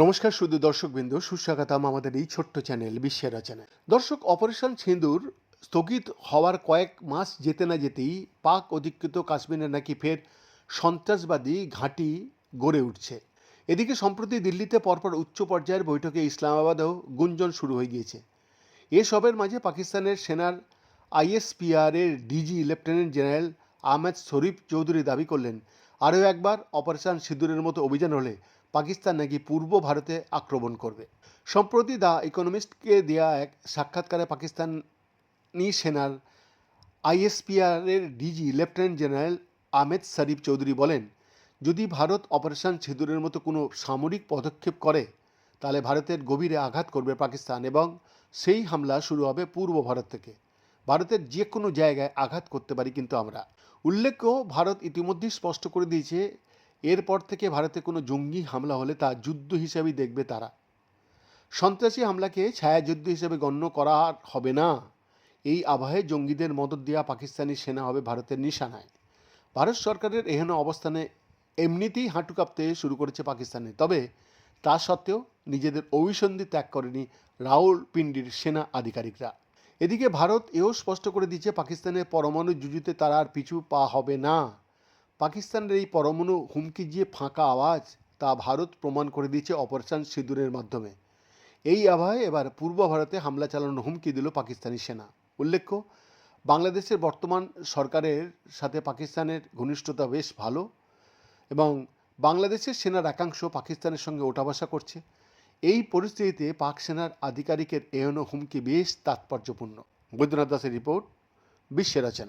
নমস্কার শুধু দর্শকবৃন্দ, সুস্বাগতম আমাদের এই ছোট্ট চ্যানেল, বিশ্বের রচনায়। দর্শক, অপারেশন সিঁদুর স্থগিত হওয়ার কয়েক মাস যেতে না যেতেই পাক অধিকৃত কাশ্মীরে নাকি ফের সন্ত্রাসবাদী ঘাঁটি গড়ে উঠছে। এদিকে সম্প্রতি দিল্লিতে পরপর উচ্চ পর্যায়ের বৈঠকে ইসলামাবাদেও গুঞ্জন শুরু হয়ে গিয়েছে। এসবের মাঝে পাকিস্তানের সেনার আইএসপিআর এর DG lieutenant general Ahmed Sharif Chowdhury দাবি করলেন, আরও একবার অপারেশন সিঁদুরের মতো অভিযান হলে পাকিস্তান নাকি পূর্ব ভারতে আক্রমণ করবে। সম্প্রতি দ্য ইকোনমিস্টকে দেয়া এক সাক্ষাৎকারে পাকিস্তানি সেনার আইএসপিআরের DG lieutenant general Ahmed Sharif Chowdhury বলেন, যদি ভারত অপারেশন সিঁদুরের মতো কোনো সামরিক পদক্ষেপ করে, তাহলে ভারতের গভীরে আঘাত করবে পাকিস্তান এবং সেই হামলা শুরু হবে পূর্ব ভারত থেকে। ভারতের যে কোনো জায়গায় আঘাত করতে পারি কিন্তু আমরা। উল্লেখ্য, ভারত ইতিমধ্যেই স্পষ্ট করে দিয়েছে, এরপর থেকে ভারতে কোনো জঙ্গি হামলা হলে তা যুদ্ধ হিসাবেই দেখবে তারা। সন্ত্রাসী হামলাকে ছায়াযুদ্ধ হিসেবে গণ্য করা হবে না। এই আবহে জঙ্গিদের মদত দেওয়া পাকিস্তানি সেনা হবে ভারতের নিশানায়। ভারত সরকারের এহেন অবস্থানে এমনিতেই হাঁটু কাঁপতে শুরু করেছে পাকিস্তানে তবে তা সত্ত্বেও নিজেদের অভিসন্ধি ত্যাগ করেনি রাউল পিন্ডির সেনা আধিকারিকরা। এদিকে ভারত এও স্পষ্ট করে দিচ্ছে পাকিস্তানের পরমাণু যুযুতে তারা আর পিছু পা হবে না। পাকিস্তানের এই পরমাণু হুমকি যে ফাঁকা আওয়াজ তা ভারত প্রমাণ করে দিয়েছে অপারেশন সিঁদুরের মাধ্যমে। এই আবহে এবার পূর্ব ভারতে হামলা চালানোর হুমকি দিল পাকিস্তানি সেনা। উল্লেখ্য, বাংলাদেশের বর্তমান সরকারের সাথে পাকিস্তানের ঘনিষ্ঠতা বেশ ভালো এবং বাংলাদেশের সেনার একাংশ পাকিস্তানের সঙ্গে ওঠা বসা করছে। এই পরিস্থিতিতে পাক সেনার আধিকারিকের এহেন হুমকি বেশ তাৎপর্যপূর্ণ। বৈদ্যনাথ দাসের রিপোর্ট বিশ্বের রচনা